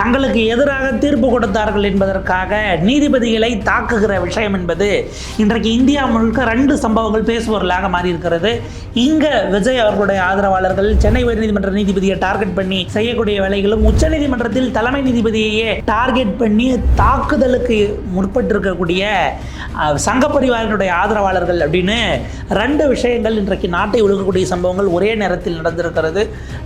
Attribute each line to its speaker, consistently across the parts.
Speaker 1: தங்களுக்கு எதிராக தீர்ப்பு கொடுத்தார்கள் என்பதற்காக நீதிபதிகளை தாக்குகிற விஷயம் என்பது இன்றைக்கு இந்தியா முழுக்க ரெண்டு சம்பவங்கள் பேசுபொருளாக மாறியிருக்கிறது. இங்கே இங்க விஜய் அவர்களுடைய ஆதரவாளர்கள் சென்னை உயர்நீதிமன்ற நீதிபதியை டார்கெட் பண்ணி செய்யக்கூடிய வேலைகளும் உச்சநீதிமன்றத்தில் தலைமை நீதிபதியையே டார்கெட் பண்ணி தாக்குதலுக்கு முற்பட்டிருக்கக்கூடிய சங்க பரிவாரினுடைய ஆதரவாளர்கள் அப்படின்னு ரெண்டு விஷயங்கள் இன்றைக்கு நாட்டை ஒழுகக்கூடிய சம்பவங்கள் ஒரே நேரத்தில் நடந்திருக்கிறது.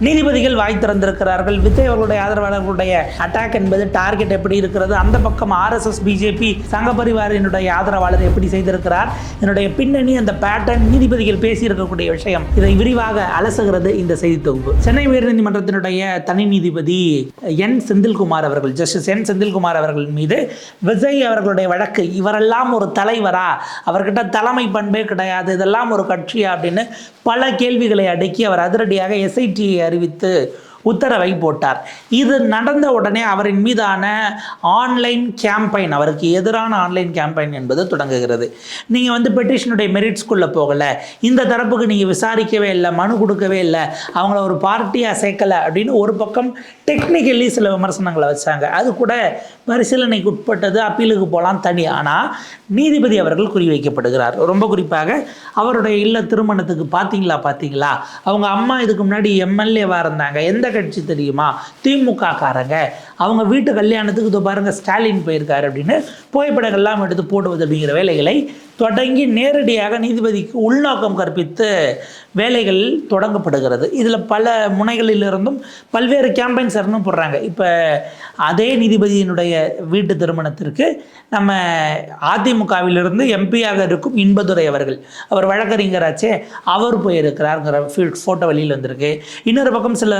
Speaker 1: நீதிபதிகள் வாய் திறந்திருக்கிறார்கள். விஜய் அவர்களுடைய ஆதரவாளர்களுடைய அட்டாக் என்பது டார்கெட் எப்படி இருக்கிறது? அந்த பக்கம் ஆர்எஸ்எஸ் பிஜேபி சங்க பரிவாரினுடைய ஆதரவாளர் எப்படி செய்திருக்கிறார்? என்னுடைய பின்னணி அந்த பேட்டர்ன் நீதிபதிகள் பேசியிருக்கக்கூடிய விஷயம். இதை விரிவாக அலசுகிறது இந்த செய்தி தொகுப்பு. சென்னை உயர்நீதிமன்றத்தினுடைய தனி நீதிபதி என் செந்தில்குமார் அவர்கள் ஜஸ்டிஸ் என் செந்தில்குமார் அவர்கள் மீது விஜய் அவர்களுடைய வழக்கு இவரெல்லாம் ஒரு தலைவரா? அவர்கிட்ட தலைமை பண்பே கிடையாது இதெல்லாம் ஒரு கட்சியா? அப்படின்னு பல கேள்விகளை அடுக்கி அவர் அதிரடியாக எஸ்ஐடியை அறிவித்து உத்தரவை போட்டார். இது நடந்த உடனே அவரின் மீதான ஆன்லைன் கேம்பெயின் அவருக்கு எதிரான ஆன்லைன் கேம்பெயின் என்பது தொடங்குகிறது. நீங்கள் வந்து பெட்டிஷனுடைய மெரிட்ஸ்குள்ளே போகலை. இந்த தரப்புக்கு நீங்கள் விசாரிக்கவே இல்லை மனு கொடுக்கவே இல்லை அவங்கள ஒரு பார்ட்டியாக சேர்க்கலை அப்படின்னு ஒரு பக்கம் டெக்னிக்கலி சில விமர்சனங்களை வச்சாங்க. அது கூட பரிசீலனைக்கு உட்பட்டது அப்பீலுக்கு போகலாம் தனி. ஆனால் நீதிபதி அவர்கள் குறிவைக்கப்படுகிறார். ரொம்ப குறிப்பாக அவருடைய இல்ல திருமணத்துக்கு பார்த்தீங்களா பார்த்தீங்களா அவங்க அம்மா இதுக்கு முன்னாடி எம்எல்ஏவாக இருந்தாங்க. எந்த கட்சி தெரியுமா? திமுக காரங்க அவங்க வீட்டு கல்யாணத்துக்கு இதோ பாருங்கள் ஸ்டாலின் போயிருக்காரு அப்படின்னு புகைப்படங்கள்லாம் எடுத்து போடுவது அப்படிங்கிற வேலைகளை தொடங்கி நேரடியாக நீதிபதிக்கு உள்நோக்கம் கற்பித்து வேலைகள் தொடங்கப்படுகிறது. இதில் பல முனைகளிலிருந்தும் பல்வேறு கேம்பெயின் இருந்தும் போடுறாங்க. இப்போ அதே நீதிபதியினுடைய வீட்டு திருமணத்திற்கு நம்ம அதிமுகவிலிருந்து எம்பியாக இருக்கும் இன்பதுரை அவர்கள் அவர் வழக்கறிஞராச்சே அவர் போயிருக்கிறாருங்கிற ஃபீல்ட் ஃபோட்டோ வெளியில் வந்திருக்கு. இன்னொரு பக்கம் சில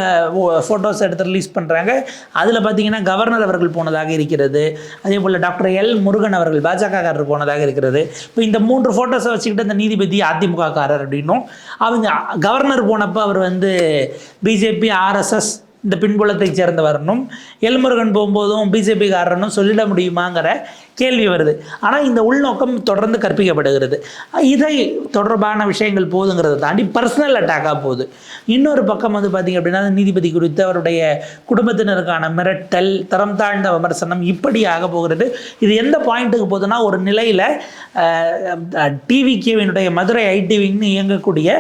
Speaker 1: ஃபோட்டோஸ் எடுத்து ரிலீஸ் பண்ணுறாங்க அதில் பார்த்தீங்கன்னா கவர்னர் அவர்கள் போனதாக இருக்கிறது. அதே போல் டாக்டர் எல் முருகன் அவர்கள் பாஜகக்காரர் போனதாக இருக்கிறது. இப்போ இந்த மூன்று ஃபோட்டோஸை வச்சுக்கிட்டு இந்த நீதிபதி அதிமுக காரர் அப்படின்னும் அவங்க கவர்னர் போனப்போ அவர் வந்து பிஜேபி ஆர்எஸ்எஸ் இந்த பின்புலத்தைச் சேர்ந்தவரனும் எல்முருகன் போகும்போதும் பிஜேபிக்காரனும் சொல்லிட முடியுமாங்கிற கேள்வி வருது. ஆனால் இந்த உள்நோக்கம் தொடர்ந்து கற்பிக்கப்படுகிறது. இதை தொடர்பான விஷயங்கள் போதுங்கிறத தாண்டி பர்சனல் அட்டாக்காக போகுது. இன்னொரு பக்கம் வந்து பார்த்திங்க அப்படின்னா நீதிபதி குறித்து அவருடைய குடும்பத்தினருக்கான மிரட்டல் தரம் தாழ்ந்த விமர்சனம் இப்படி ஆக போகிறது. இது எந்த பாயிண்ட்டுக்கு போகுதுன்னா ஒரு நிலையில் டிவி கேவினுடைய மதுரை ஐடிவின்னு இயங்கக்கூடிய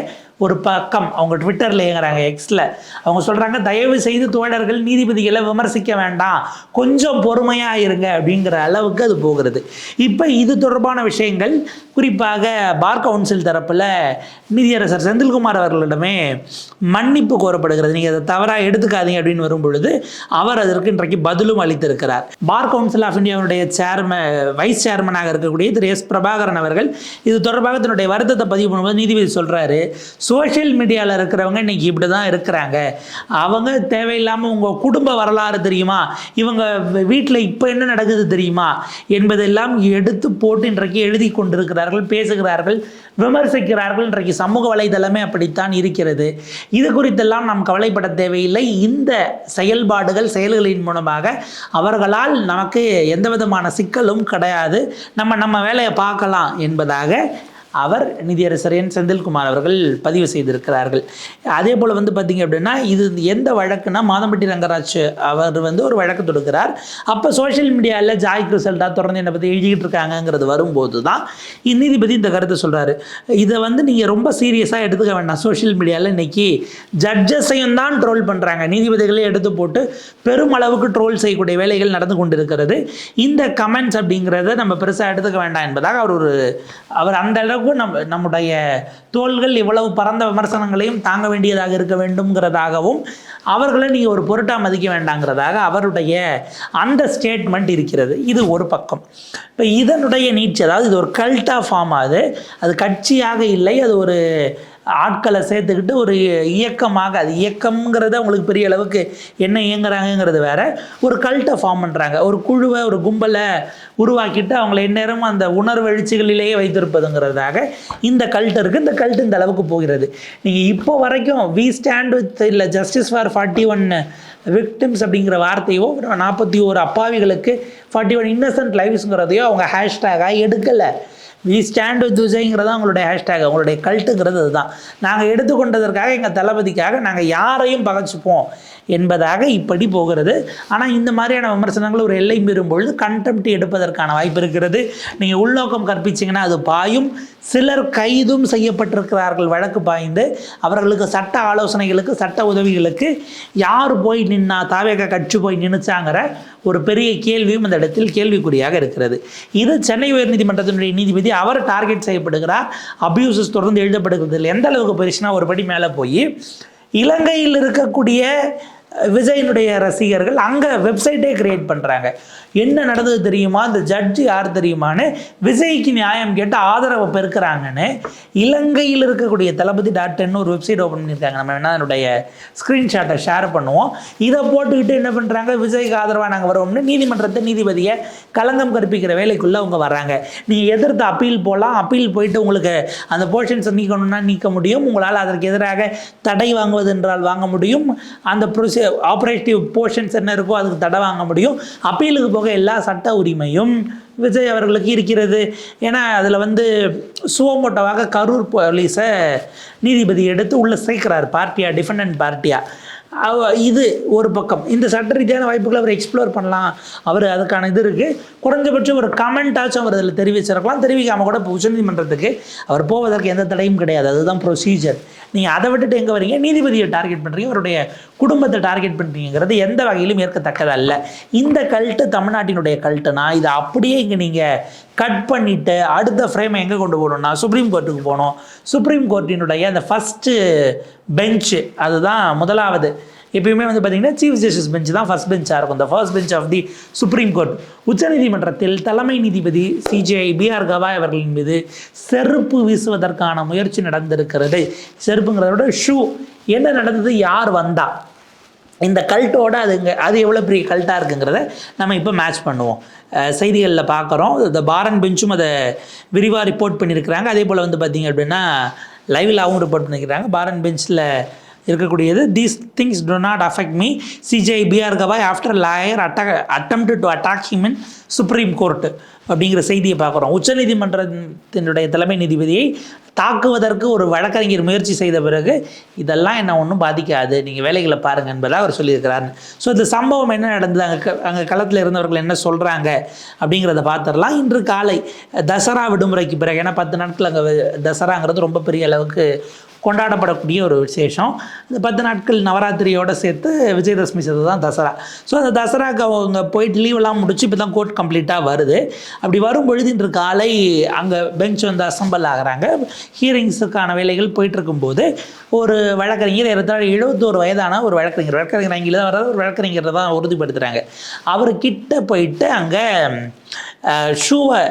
Speaker 1: ஒரு பக்கம். அவங்க ட்விட்டரில் இயங்குறாங்க எக்ஸில் அவங்க சொல்கிறாங்க தயவு செய்து தோழர்கள் நீதிபதிகளை விமர்சிக்க வேண்டாம். கொஞ்சம் பொறுமையாக இருங்க. அப்படிங்கிற அளவுக்கு அது போகிறது. இப்போ இது தொடர்பான விஷயங்கள். குறிப்பாக பார் கவுன்சில் தரப்பில் நீதியரசர் செந்தில்குமார் அவர்களிடமே மன்னிப்பு கோரப்படுகிறது. நீங்கள் அதை தவறாக எடுத்துக்காதீங்க அப்படின்னு வரும் பொழுது அவர் அதற்கு இன்றைக்கு பதிலும் அளித்திருக்கிறார். பார் கவுன்சில் ஆஃப் இந்தியாவுடைய சேர்மன் வைஸ் சேர்மனாக இருக்கக்கூடிய திரு எஸ் பிரபாகரன் அவர்கள் இது தொடர்பாக தன்னுடைய வருத்தத்தை பதிவு பண்ணும்போது நீதிபதி சொல்கிறாரு சோஷியல் மீடியாவில் இருக்கிறவங்க இன்னைக்கு இப்படி தான் இருக்கிறாங்க. அவங்க தேவையில்லாமல் உங்கள் குடும்ப வரலாறு தெரியுமா? இவங்க வீட்டில் இப்போ என்ன நடக்குது தெரியுமா? என்பதெல்லாம் எடுத்து போட்டு இன்றைக்கு எழுதி கொண்டிருக்கிறார்கள் பேசுகிறார்கள் விமர்சிக்கிறார்கள். இன்றைக்கு சமூக வலைதளமே அப்படித்தான் இருக்கிறது. இது குறித்தெல்லாம் நாம் கவலைப்பட தேவையில்லை. இந்த செயல்பாடுகள் செயல்களின் மூலமாக அவர்களால் நமக்கு எந்த விதமான சிக்கலும் கிடையாது. நம்ம நம்ம வேலையை பார்க்கலாம் என்பதாக அவர் நிதியரசர் என் செந்தில்குமார் அவர்கள் பதிவு செய்திருக்கிறார்கள். அதே போல் வந்து பார்த்திங்க அப்படின்னா இது எந்த வழக்குனா மாதம்பட்டி ரங்கராஜ் அவர் வந்து ஒரு வழக்கு தொடுக்கிறார். அப்போ சோஷியல் மீடியாவில் ஜாய் கிறிசல்டா தொடர்ந்து என்னை பற்றி எழுதிக்கிட்டு இருக்காங்கங்கிறது வரும்போது தான் நீதிபதி இந்த கருத்தை சொல்கிறாரு இதை வந்து நீங்கள் ரொம்ப சீரியஸாக எடுத்துக்க வேண்டாம். சோஷியல் மீடியாவில் இன்றைக்கி ஜட்ஜஸையும் தான் ட்ரோல் பண்ணுறாங்க நீதிபதிகளே எடுத்து போட்டு பெருமளவுக்கு ட்ரோல் செய்யக்கூடிய வேலைகள் நடந்து கொண்டிருக்கிறது. இந்த கமெண்ட்ஸ் அப்படிங்கிறத நம்ம பெருசாக எடுத்துக்க வேண்டாம் என்பதாக அவர் ஒரு அவர் அந்த அளவுக்கு நம்ம நம்முடைய தோள்கள் இவ்வளவு பரந்த விமர்சனங்களையும் தாங்க வேண்டியதாக இருக்க வேண்டும்ங்கிறதாகவும் அவர்களை நீங்கள் ஒரு பொருட்டாக மதிக்க வேண்டாங்கிறதாக அவருடைய அந்த ஸ்டேட்மெண்ட் இருக்கிறது. இது ஒரு பக்கம். இப்போ இதனுடைய நீட்சி அதாவது இது ஒரு கல்ட்டாக ஃபார்ம் ஆகுது. அது கட்சியாக இல்லை அது ஒரு ஆட்களை சேர்த்துக்கிட்டு ஒரு இயக்கமாக அது இயக்கம்ங்கிறது அவங்களுக்கு பெரிய அளவுக்கு என்ன இயங்குறாங்கங்கிறது வேற. ஒரு கல்ட்டை ஃபார்ம் பண்ணுறாங்க ஒரு குழுவை ஒரு கும்பலை உருவாக்கிட்டு அவங்களை எந்நேரமும் அந்த உணர்வு எழுச்சிகளிலேயே வைத்திருப்பதுங்கிறதாக இந்த கல்ட் இருக்குது இந்த கல்ட் இந்த அளவுக்கு போகிறது. நீங்கள் இப்போ வரைக்கும் வி ஸ்டாண்ட் வித் இல்லை justice for forty one victims அப்படிங்கிற வார்த்தையோ நாற்பத்தி ஓரு அப்பாவிகளுக்கு ஃபார்ட்டி ஒன் இன்னசென்ட் லைஃப்ஸுங்கிறதையோ அவங்க ஹேஷ்டேகாக எடுக்கலை. வி ஸ்டாண்ட் வித் விஜய்ங்கிறது அவங்களுடைய ஹேஷ்டேக் அவங்களுடைய கல்ட்டுங்கிறது அதுதான். நாங்கள் எடுத்துக்கொண்டதற்காக எங்கள் தளபதிக்காக நாங்கள் யாரையும் பகச்சுப்போம் என்பதாக இப்படி போகிறது. ஆனால் இந்த மாதிரியான விமர்சனங்கள் ஒரு எல்லை மீறும் பொழுது கண்டெம்ட் எடுப்பதற்கான வாய்ப்பு இருக்கிறது. நீங்கள் உள்நோக்கம் கற்பிச்சிங்கன்னா அது பாயும். சிலர் கைதும் செய்யப்பட்டிருக்கிறார்கள் வழக்கு பாய்ந்து. அவர்களுக்கு சட்ட ஆலோசனைகளுக்கு சட்ட உதவிகளுக்கு யார் போய் நின்னா தாவேக கட்சி போய் நின்றுச்சாங்கிற ஒரு பெரிய கேள்வியும் இந்த இடத்தில் கேள்விக்குறியாக இருக்கிறது. இது சென்னை உயர்நீதிமன்றத்தினுடைய நீதிபதி அவர் டார்கெட் செய்யப்படுகிறார். அபியூசஸ் தொடர்ந்து எழுதப்படுகிறது. எந்த அளவுக்கு பெருசுனா ஒரு படி மேலே போய் இலங்கையில் இருக்கக்கூடிய விஜயனுடைய ரசிகர்கள் அங்கே வெப்சைட்டே கிரியேட் பண்ணுறாங்க என்ன நடந்தது தெரியுமா? அந்த ஜட்ஜு யார் தெரியுமான்னு விஜய்க்கு நியாயம் கேட்டு ஆதரவை பெருக்கிறாங்கன்னு இலங்கையில் இருக்கக்கூடிய தளபதி டாட் ஒரு வெப்சைட் ஓப்பன் பண்ணியிருக்காங்க. நம்ம வேணால் அதனுடைய ஸ்க்ரீன்ஷாட்டை ஷேர் பண்ணுவோம். இதை போட்டுக்கிட்டு என்ன பண்ணுறாங்க விஜய்க்கு ஆதரவாக நாங்கள் வருவோம்னு நீதிமன்றத்தை நீதிபதியை களங்கம் கற்பிக்கிற வேலைக்குள்ளே அவங்க வர்றாங்க. நீங்கள் எதிர்த்து அப்பீல் போகலாம் அப்பீல் போயிட்டு உங்களுக்கு அந்த போர்ஷன்ஸை நீக்கணும்னா நீக்க முடியும். உங்களால் அதற்கு எதிராக தடை வாங்குவது என்றால் வாங்க முடியும். அந்த ப்ரொசீ ஆப்ரேட்டிவ் போர்ஷன்ஸ் என்ன இருக்கோ அதுக்கு தடை வாங்க முடியும். அப்பீலுக்கு போக எல்லா சட்ட உரிமையும் விஜய் அவர்களுக்கு இருக்கிறது. ஏன்னா அதில் வந்து சுவமோட்டோவாக கரூர் போலீஸை நீதிபதி எடுத்து உள்ளே சேர்க்கிறார் பார்ட்டியா டிஃபெண்டன்ட் பார்ட்டியா. இது ஒரு பக்கம். இந்த சட்ட ரீதியான வாய்ப்புகளை அவர் எக்ஸ்ப்ளோர் பண்ணலாம். அவர் அதுக்கான இது இருக்குது குறைஞ்சபட்சம் ஒரு கமெண்ட்டாச்சும் அவர் அதில் தெரிவிச்சிருக்கலாம். தெரிவிக்காமல் கூட இப்போ உச்சநீதிமன்றத்துக்கு அவர் போவதற்கு எந்த தடையும் கிடையாது. அதுதான் ப்ரொசீஜர் நீங்கள் அதை விட்டுட்டு எங்கே வரீங்க? நீதிபதியை டார்கெட் பண்ணுறீங்க அவருடைய குடும்பத்தை டார்கெட் பண்ணுறீங்கிறது எந்த வகையிலும் ஏற்கத்தக்கதல்ல. இந்த கல்ட்டு தமிழ்நாட்டினுடைய கல்ட்டுனா இதை அப்படியே இங்கே நீங்கள் கட் பண்ணிவிட்டு அடுத்த ஃப்ரேமை எங்கே கொண்டு போகணும்னா சுப்ரீம் கோர்ட்டுக்கு போகணும். சுப்ரீம் கோர்ட்டினுடைய அந்த ஃபஸ்ட்டு பெஞ்சு அதுதான் முதலாவது. எப்பயுமே வந்து பார்த்தீங்கன்னா சீஃப் ஜஸ்டிஸ் பெஞ்ச் தான் ஃபஸ்ட் பெஞ்சாக இருக்கும். இந்த first bench of the supreme court உச்சநீதிமன்றத்தில் தலைமை நீதிபதி சிஜிஐ பிஆர் கவாய் அவர்களின் மீது செருப்பு வீசுவதற்கான முயற்சி நடந்திருக்கிறது. செருப்புங்கிறத விட ஷூ என்ன நடந்தது? யார் வந்தா? இந்த கல்ட்டோட அதுங்க அது எவ்வளோ பெரிய கல்ட்டாக இருக்குங்கிறத நம்ம இப்போ மேட்ச் பண்ணுவோம். செய்திகளில் பார்க்குறோம் இந்த பாரன் பெஞ்சும் அதை விரிவாக ரிப்போர்ட் பண்ணியிருக்கிறாங்க அதே போல் வந்து பார்த்திங்க அப்படின்னா லைவ்லாகவும் ரிப்போர்ட் பண்ணியிருக்கிறாங்க பாரன் பெஞ்சில் இருக்கக்கூடியது. These things do not affect me CJI B R Gavai after lawyer attack attempt to attack him in supreme court அப்படிங்கிற செய்தியை பார்க்குறோம். உச்சநீதிமன்றத்தினுடைய தலைமை நீதிபதியை தாக்குவதற்கு ஒரு வழக்கறிஞர் முயற்சி செய்த பிறகு இதெல்லாம் என்ன ஒன்றும் பாதிக்காது. நீங்கள் வேலைகளை பாருங்கள் என்பதாக அவர் சொல்லியிருக்கிறார். ஸோ இந்த சம்பவம் என்ன நடந்தது? அங்கே க- அங்கே களத்தில் இருந்தவர்கள் என்ன சொல்கிறாங்க அப்படிங்கிறத பார்த்துடலாம். இன்று காலை தசரா விடுமுறைக்கு பிறகு ஏன்னா பத்து நாட்கள் அங்கே தசராங்கிறது ரொம்ப பெரிய அளவுக்கு கொண்டாடப்படக்கூடிய ஒரு விசேஷம். இந்த பத்து நாட்கள் நவராத்திரியோடு சேர்த்து விஜயதசமி சேர்த்து தான் தசரா. ஸோ அந்த தசராக்கு அவங்க போயிட்டு லீவெல்லாம் முடிச்சு இப்போ தான் கோர்ட் கம்ப்ளீட்டாக வருது. அப்படி வரும் பொழுது இன்று காலை அங்கே பெஞ்ச் வந்து அசம்பிள் ஆகுறாங்க. ஹியரிங்ஸுக்கான வேலைகள் போயிட்டுருக்கும்போது ஒரு வழக்கறிஞர் ஏறத்தாழ எழுபத்தோரு வயதான ஒரு வழக்கறிஞர் வழக்கறிஞர் அங்கே தான் வர்றது ஒரு வழக்கறிஞர் தான் உறுதிப்படுத்துகிறாங்க அவர் கிட்ட போயிட்டு அங்கே ஷூவை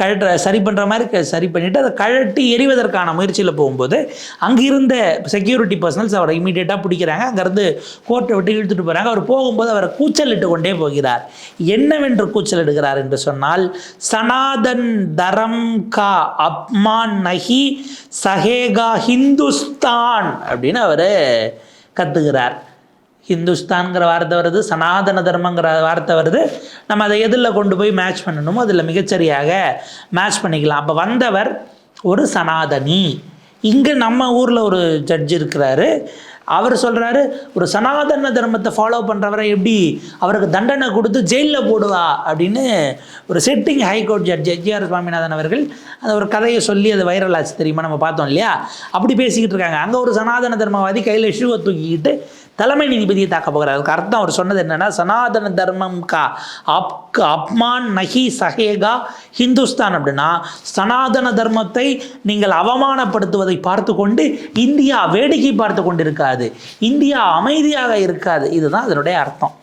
Speaker 1: கழற்ற சரி பண்ணுற மாதிரி க- சரி பண்ணிவிட்டு அதை கழட்டி எறிவதற்கான முயற்சியில் போகும்போது அங்கே இருந்த செக்யூரிட்டி பர்சனல்ஸ் அவரை இமீடியட்டாக பிடிக்கிறாங்க. அங்கேருந்து கோர்ட்டை விட்டு இழுத்துட்டு போகிறாங்க அவர் போகும்போது அவரை கூச்சலிட்டு கொண்டே போகிறார். என்னவென்று கூச்சல் எடுக்கிறார் என்று சொன்னால் சனாதன் தரம் கா அப்மான் நஹி சஹேகா ஹிந்துஸ்தான் அப்படின்னு அவர் கத்துகிறார். ஹிந்துஸ்தான்கிற வார்த்தை வருது சனாதன தர்மங்கிற வார்த்தை வருது. நம்ம அதை எதில் கொண்டு போய் மேட்ச் பண்ணணுமோ அதில் மிகச்சரியாக மேட்ச் பண்ணிக்கலாம். அப்போ வந்தவர் ஒரு சனாதனி. இங்கே நம்ம ஊரில் ஒரு ஜட்ஜ் இருக்கிறாரு. அவர் சொல்கிறாரு ஒரு சனாதன தர்மத்தை ஃபாலோ பண்ணுறவரை எப்படி அவருக்கு தண்டனை கொடுத்து ஜெயிலில் போடுவா? அப்படின்னு ஒரு setting high court judge G R Swaminathan அவர்கள் அந்த ஒரு கதையை சொல்லி அது வைரல் ஆச்சு தெரியுமா? நம்ம பார்த்தோம் இல்லையா? அப்படி பேசிக்கிட்டு இருக்காங்க. அங்கே ஒரு சனாதன தர்மவாதி கையில் ஷூவை தூக்கிக்கிட்டு தலைமை நீதிபதியை தாக்க போகிறார். அதுக்கு அர்த்தம் அவர் சொன்னது என்னென்னா சனாதன தர்மம் கா அப் அப்மான் நஹி சஹேகா ஹிந்துஸ்தான் அப்படின்னா சனாதன தர்மத்தை நீங்கள் அவமானப்படுத்துவதை பார்த்து கொண்டு இந்தியா வேடிக்கை பார்த்து கொண்டு இருக்காது இந்தியா அமைதியாக இருக்காது. இதுதான் அதனுடைய அர்த்தம்.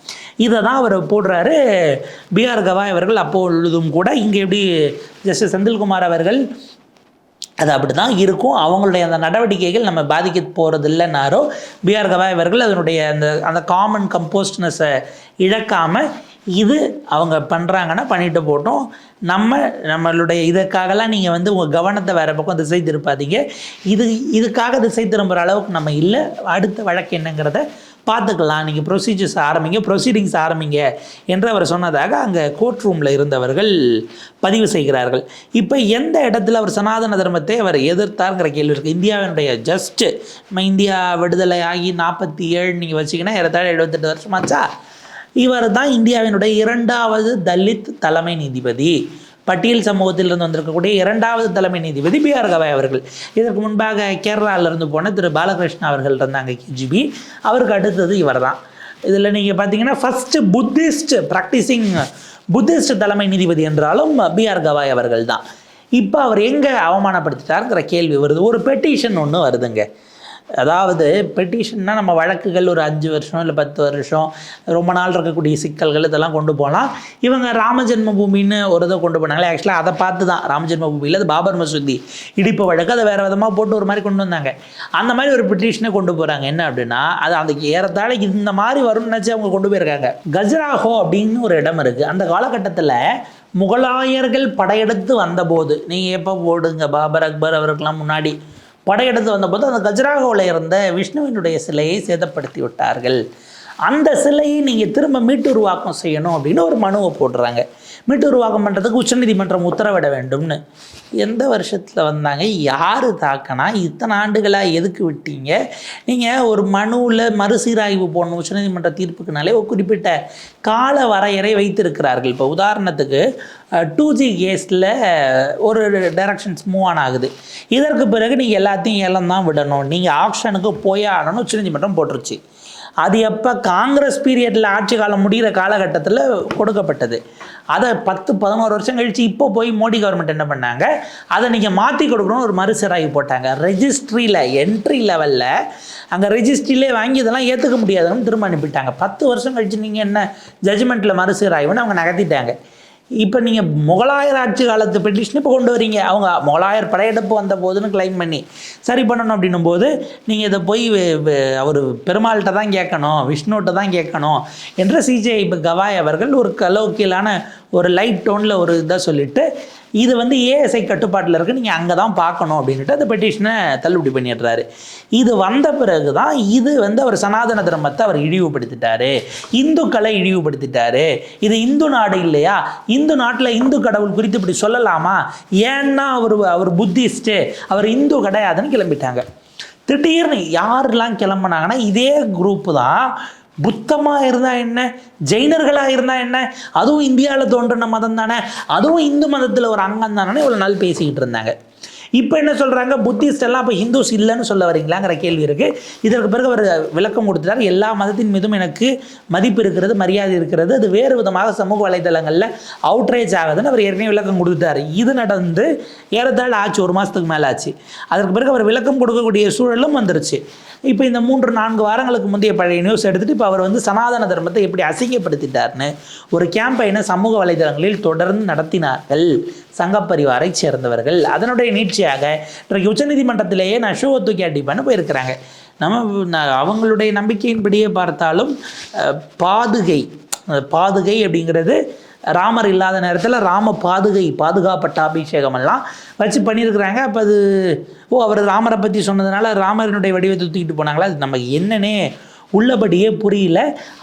Speaker 1: இதை தான் அவர் போடுறாரு. பிஆர் கவாய் அவர்கள் அப்பொழுதும் கூட இங்கே எப்படி ஜஸ்டிஸ் செந்தில்குமார் அவர்கள் அது அப்படி தான் இருக்கும். அவங்களுடைய அந்த நடவடிக்கைகள் நம்ம பாதிக்க போகிறது இல்லைன்னாரோ பிஆர் கவாய் அவர்கள் அதனுடைய அந்த அந்த காமன் கம்போஸ்ட்னஸை இழக்காமல் இது அவங்க பண்ணுறாங்கன்னா பண்ணிட்டு போட்டோம் நம்ம நம்மளுடைய இதுக்காகலாம் நீங்கள் வந்து உங்கள் கவனத்தை வேறு பக்கம் திசை திருப்பாதீங்க. இது இதுக்காக திசை திரும்புகிற அளவுக்கு நம்ம இல்லை. அடுத்த வழக்கு என்னங்கிறத பார்த்துக்கலாம். நீங்கள் ப்ரொசீஜர்ஸ் ஆரம்பிங்க ப்ரொசீடிங்ஸ் ஆரம்பிங்க என்று அவர் சொன்னதாக அங்கே கோர்ட் ரூமில் இருந்தவர்கள் பதிவு செய்கிறார்கள். இப்போ எந்த இடத்துல அவர் சனாதன தர்மத்தை அவர் எதிர்த்தாருங்கிற கேள்வி இருக்குது இந்தியாவினுடைய ஜஸ்ட்டு நம்ம இந்தியா விடுதலை ஆகி நாற்பத்தி ஏழு நீங்கள் வச்சிங்கன்னா ஏறத்தாழ எழுபத்தெட்டு வருஷமாச்சா? இவர் தான் இந்தியாவினுடைய இரண்டாவது தலித் தலைமை நீதிபதி. பட்டியல் சமூகத்திலிருந்து வந்திருக்கக்கூடிய இரண்டாவது தலைமை நீதிபதி பி ஆர் கவாய் அவர்கள். இதற்கு முன்பாக கேரளாவிலிருந்து போன திரு பாலகிருஷ்ணா அவர்கள் இருந்தாங்க கேஜிபி. அவருக்கு அடுத்தது இவர் தான் இதில் நீங்கள் பார்த்தீங்கன்னா ஃபஸ்ட்டு புத்திஸ்ட் ப்ராக்டிசிங் புத்திஸ்ட் தலைமை நீதிபதி என்றாலும் பி ஆர் கவாய் அவர்கள் தான் இப்போ அவர் எங்கே அவமானப்படுத்திட்டாருங்கிற கேள்வி வருது. ஒரு பெட்டிஷன் ஒன்று வருதுங்க. அதாவது பெட்டிஷன்னா நம்ம வழக்குகள் ஒரு அஞ்சு வருஷம் இல்லை பத்து வருஷம் ரொம்ப நாள் இருக்கக்கூடிய சிக்கல்கள் இதெல்லாம் கொண்டு போகலாம். இவங்க ராம ஜென்மபூமின்னு ஒரு இதை கொண்டு போனாங்களே ஆக்சுவலாக அதை பார்த்து தான் ராமஜென்ம பூமியில் அது பாபர் மசூதி இடிப்பு வழக்கு அதை வேறு விதமாக போட்டு ஒரு மாதிரி கொண்டு வந்தாங்க. அந்த மாதிரி ஒரு பெட்டிஷனை கொண்டு போகிறாங்க என்ன அப்படின்னா அது அந்த ஏறத்தாழ இந்த மாதிரி வரும்னு நினச்சி அவங்க கொண்டு போயிருக்காங்க. கஜராஹோ அப்படின்னு ஒரு இடம் இருக்குது அந்த காலகட்டத்தில் முகலாயர்கள் படையெடுத்து வந்தபோது நீங்கள் எப்போ போடுங்க பாபர் அக்பர் அவருக்கெல்லாம் முன்னாடி படையெடுத்து வந்தபோது அந்த கஜராகோவில் இருந்த விஷ்ணுவினுடைய சிலையை சேதப்படுத்தி விட்டார்கள் அந்த சிலையை நீங்கள் திரும்ப மீட்டு உருவாக்கம் செய்யணும் அப்படின்னு ஒரு மனுவை போடுறாங்க. மீட்டுருவாக்கம் பண்ணுறதுக்கு உச்சநீதிமன்றம் உத்தரவிட வேண்டும்னு. எந்த வருஷத்தில் வந்தாங்க? யார் தாக்கினா? இத்தனை ஆண்டுகளாக எதுக்கு விட்டீங்க? நீங்கள் ஒரு மனுவில் மறுசீராய்வு போடணும் உச்சநீதிமன்ற தீர்ப்புக்குனாலே ஒரு குறிப்பிட்ட கால வரையறை வைத்திருக்கிறார்கள். இப்போ உதாரணத்துக்கு டூ ஜி கேஸில் ஒரு டைரக்ஷன்ஸ் மூவ் ஆன் ஆகுது. இதற்கு பிறகு நீங்கள் எல்லாத்தையும் ஏலம் தான் விடணும். நீங்கள் ஆப்ஷனுக்கு போயே உச்சநீதிமன்றம் போட்டுருச்சு. அது எப்போ காங்கிரஸ் பீரியடில் ஆட்சி காலம் முடிகிற காலகட்டத்தில் கொடுக்கப்பட்டது. அதை பத்து பதினோரு வருஷம் கழித்து இப்போ போய் மோடி கவர்மெண்ட் என்ன பண்ணாங்க? அதை நீங்கள் மாற்றி கொடுக்கணும்னு ஒரு மறுசீராய்வு போட்டாங்க. ரெஜிஸ்ட்ரியில் என்ட்ரி லெவலில் அங்கே ரெஜிஸ்ட்ரியிலே வாங்கி இதெல்லாம் ஏற்றுக்க முடியாதுன்னு திரும்ப அனுப்பிட்டாங்க. பத்து வருஷம் கழித்து நீங்கள் என்ன ஜட்ஜ்மெண்ட்டில் மறுசீராய்வுன்னு அவங்க நகர்த்திட்டாங்க. இப்போ நீங்கள் முகலாயர் ஆட்சி காலத்து பெட்டிஷன் இப்போ கொண்டு வரீங்க. அவங்க முகலாயர் படையெடுப்பு வந்த போதுன்னு கிளைம் பண்ணி. சரி பண்ணணும் அப்படின்னும் போது நீங்கள் இதை போய் அவர் பெருமாள்கிட்ட தான் கேட்கணும் விஷ்ணுகிட்ட தான் கேட்கணும் என்று இப்போ கவாய் அவர்கள் ஒரு கலோக்கியலான ஒரு லைட் டோனில் ஒரு இதாக சொல்லிவிட்டு இது வந்து ஏஎஸ்ஐ கட்டுப்பாட்டில் இருக்குது நீங்கள் அங்கே தான் பார்க்கணும் அப்படின்ட்டு அந்த பெட்டிஷனை தள்ளுபடி பண்ணிடுறாரு. இது வந்த பிறகு தான் இது வந்து அவர் சனாதன தர்மத்தை அவர் இழிவுபடுத்திட்டாரு. இந்துக்களை இழிவுபடுத்திட்டாரு. இது இந்து நாடு இல்லையா? இந்து நாட்டில் இந்து கடவுள் குறித்து இப்படி சொல்லலாமா? ஏன்னா அவர் அவர் புத்திஸ்ட்டு அவர் இந்து கிடையாதுன்னு கிளம்பிட்டாங்க. திடீர்னு யாரெல்லாம் கிளம்புனாங்கன்னா இதே குரூப்பு தான் புத்தமாக இருந்தால் என்ன? ஜெயினர்களாக இருந்தால் என்ன? அதுவும் இந்தியாவில் தோன்றின மதம் தானே? அதுவும் இந்து மதத்தில் ஒரு அங்கம் தானே இவ்வளோ நாள் பேசிக்கிட்டு இருந்தாங்க. இப்போ என்ன சொல்கிறாங்க புத்திஸ்ட் எல்லாம் இப்போ ஹிந்துஸ் இல்லைன்னு சொல்ல வரீங்களாங்கிற கேள்வி இருக்குது இதற்கு பிறகு அவர் விளக்கம் கொடுத்துட்டார். எல்லா மதத்தின் மீதும் எனக்கு மதிப்பு இருக்கிறது மரியாதை இருக்கிறது. அது வேறு விதமாக சமூக வலைதளங்களில் அவுட்ரேஜ் ஆகுதுன்னு அவர் ஏற்கனவே விளக்கம் கொடுத்துட்டார். இது நடந்து ஏறத்தாழ ஆச்சு. ஒரு மாதத்துக்கு மேலே ஆச்சு. அதற்கு பிறகு அவர் விளக்கம் கொடுக்கக்கூடிய சூழலும் வந்துருச்சு. இப்போ இந்த மூன்று நான்கு வாரங்களுக்கு முந்தைய பழைய நியூஸ் எடுத்துகிட்டு இப்போ அவர் வந்து சனாதன தர்மத்தை எப்படி அசிங்கப்படுத்திட்டார்னு ஒரு கேம்பெயினை சமூக வலைதளங்களில் தொடர்ந்து நடத்தினார்கள். சங்கப்பரிவாரை சேர்ந்தவர்கள். அதனுடைய தொடர்ச்சியாக இன்றைக்கு உச்சநீதிமன்றத்திலேயே நான் ஷோவை தூக்கி அடிப்பேன்னு போயிருக்கிறாங்க. நம்ம அவங்களுடைய நம்பிக்கையின்படியே பார்த்தாலும் பாதுகை பாதுகை அப்படிங்கிறது ராமர் இல்லாத நேரத்தில் ராம பாதுகை பாதுகாப்பட்ட அபிஷேகம் எல்லாம் வச்சு பண்ணியிருக்கிறாங்க. அப்போ அது ஓ அவர் ராமரை பற்றி சொன்னதுனால ராமரினுடைய வடிவத்தை தூக்கிட்டு போனாங்களா? அது நமக்கு என்னன்னே உள்ளபடியே புரியல.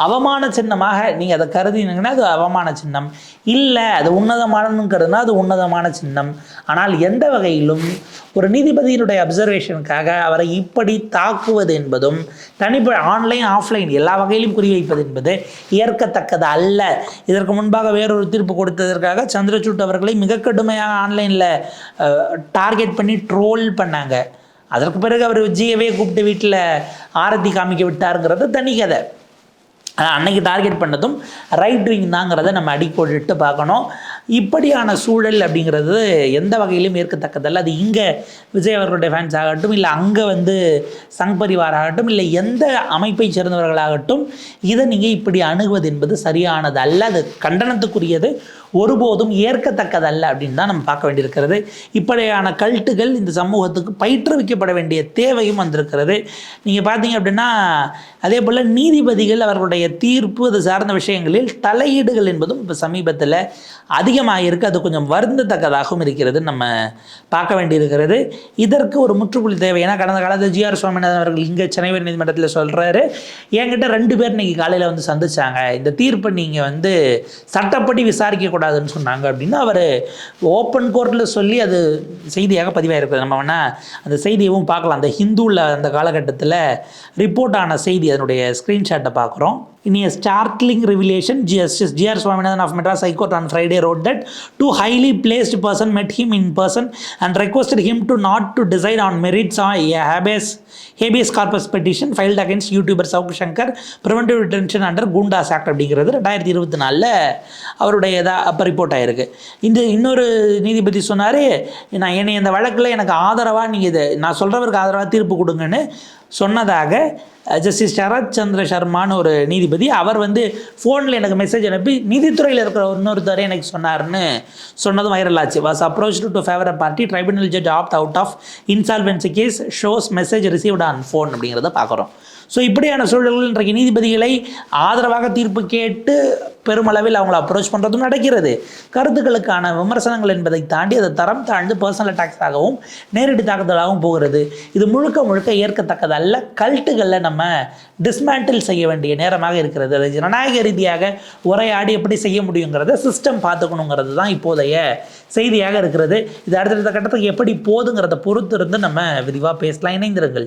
Speaker 1: அவமான சின்னமாக நீங்கள் அதை கருதினீங்கன்னா அது அவமான சின்னம். இல்லை அது உன்னதமானங்கிறதுனா அது உன்னதமான சின்னம். ஆனால் எந்த வகையிலும் ஒரு நீதிபதியினுடைய அப்சர்வேஷனுக்காக அவரை இப்படி தாக்குவது என்பதும் தனிப்ப ஆன்லைன் ஆஃப்லைன் எல்லா வகையிலும் குறிவைப்பது என்பது ஏற்கத்தக்கது அல்ல. இதற்கு முன்பாக வேறொரு தீர்ப்பு கொடுத்ததற்காக சந்திரசூட் அவர்களை மிக கடுமையாக ஆன்லைனில் டார்கெட் பண்ணி ட்ரோல் பண்ணாங்க. அதற்கு பிறகு அவர் விஜயவே கூப்பிட்டு வீட்டில் ஆரத்தி காமிக்க விட்டாருங்கிறது தனி கதை அன்னைக்கு டார்கெட் பண்ணதும் ரைட் விங் தாங்கிறத நம்ம அடி போட்டுட்டு பார்க்கணும். இப்படியான சூழல் அப்படிங்கிறது எந்த வகையிலும் ஏற்கத்தக்கதல்ல. அது இங்கே விஜய் அவர்களுடைய ஃபேன்ஸ் ஆகட்டும் இல்லை அங்கே வந்து சங் பரிவார் ஆகட்டும் இல்லை எந்த அமைப்பை சேர்ந்தவர்களாகட்டும் இதை நீங்கள் இப்படி அணுகுவது என்பது சரியானது அல்ல. அது கண்டனத்துக்குரியது. ஒருபோதும் ஏற்கத்தக்கதல்ல அப்படின்னு தான் நம்ம பார்க்க வேண்டியிருக்கிறது. இப்படியான கல்ட்டுகள் இந்த சமூகத்துக்கு பயிற்றுவிக்கப்பட வேண்டிய தேவையும் வந்திருக்கிறது. நீங்கள் பார்த்தீங்க அப்படின்னா அதே போல் நீதிபதிகள் அவர்களுடைய தீர்ப்பு அது சார்ந்த விஷயங்களில் தலையீடுகள் என்பதும் இப்போ சமீபத்தில் அதிகமாக இருக்குது அது கொஞ்சம் வருந்தத்தக்கதாகவும் இருக்கிறது. நம்ம பார்க்க வேண்டியிருக்கிறது. இதற்கு ஒரு முற்றுப்புள்ளி தேவை. ஏன்னா கடந்த காலத்தில் ஜிஆர் சுவாமிநாதன் அவர்கள் இங்கே சென்னை நீதிமன்றத்தில் சொல்கிறாரு என்கிட்ட ரெண்டு பேர் இன்னைக்கு காலையில் வந்து சந்திச்சாங்க. இந்த தீர்ப்பை நீங்கள் வந்து சட்டப்படி விசாரிக்கக்கூடாதுன்னு சொன்னாங்க. அப்படின்னு அவர் ஓப்பன் கோர்ட்டில் சொல்லி அது செய்தியாக பதிவாயிருக்கிறது. நம்ம வேணால் அந்த செய்தியவும் பார்க்கலாம். அந்த ஹிந்துவில் அந்த காலகட்டத்தில் ரிப்போர்ட் ஆன செய்தி அதனுடைய ஸ்க்ரீன்ஷாட்டை பார்க்குறோம். In a startling revelation, Justice G.R. Swaminathan of Madras High Court on Friday wrote that two highly placed person met him in person and requested him to not to decide on merits on a habeas, habeas corpus petition filed against YouTuber Sauk Shankar, preventive detention under Gundas Act அப்படிங்கிறது ரெண்டாயிரத்தி இருபத்தி நாலில் அவருடைய இதா அப்போ report ஆயிருக்கு இந்த இன்னொரு நீதிபதி சொன்னார் நான் என்னை இந்த வழக்கில் எனக்கு ஆதரவாக நீங்கள் இது நான் சொல்கிறவருக்கு ஆதரவாக தீர்ப்பு கொடுங்கன்னு சொன்னதாக ஜஸ்டிஸ் சரத் சந்திர சர்மான்னு ஒரு நீதிபதி அவர் வந்து ஃபோனில் எனக்கு மெசேஜ் அனுப்பி நீதித்துறையில் இருக்கிற இன்னொருத்தர் எனக்கு சொன்னார்னு சொன்னதும் வைரல் ஆச்சு was approach to favour party tribunal judge opt out of insolvency case shows message received on phone அப்படிங்கிறத பார்க்குறோம். ஸோ இப்படியான சூழல்கள் இன்றைக்கு நீதிபதிகளை ஆதரவாக தீர்ப்பு கேட்டு பெருமளவில் அவங்கள அப்ரோச் பண்ணுறதும் நடக்கிறது. கருத்துக்களுக்கான விமர்சனங்கள் என்பதை தாண்டி அதை தரம் தாழ்ந்து பர்சனல் அட்டாக்ஸாகவும் நேரடி தாக்குதலாகவும் போகிறது. இது முழுக்க முழுக்க ஏற்கத்தக்கதல்ல. கல்ட்டுகளில் நம்ம டிஸ்மேண்டில் செய்ய வேண்டிய நேரமாக இருக்கிறது. அதை ஜனநாயக ரீதியாக உரையாடி எப்படி செய்ய முடியுங்கிறத சிஸ்டம் பார்த்துக்கணுங்கிறது தான் இப்போதைய செய்தியாக இருக்கிறது. இது அடுத்தடுத்த கட்டத்துக்கு எப்படி போதுங்கிறத பொறுத்து இருந்து நம்ம விரிவாக பேசலாம். இணைந்திருங்கள்.